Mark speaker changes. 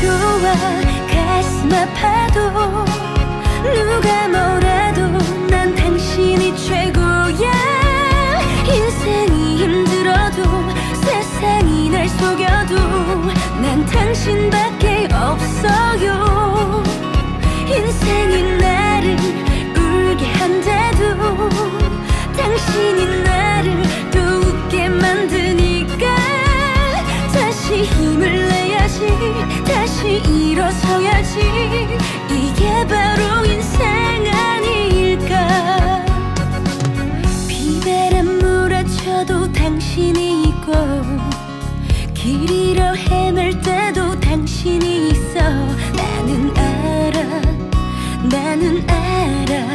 Speaker 1: 좋아 가슴 아파도 누가 뭐라도 난 당신이 최고야. 인생이 힘들어도 세상이 날 속여도 난 당신밖에 없어요. 인생이 나를 울게 한데도 당신이 나를 또 웃게 만드니까 다시 힘을 다시 일어서야지 이게 바로 인생 아닐까? 비바람 몰아쳐도 당신이 있고 길 잃어 헤맬 때도 당신이 있어. 나는 알아 나는 알아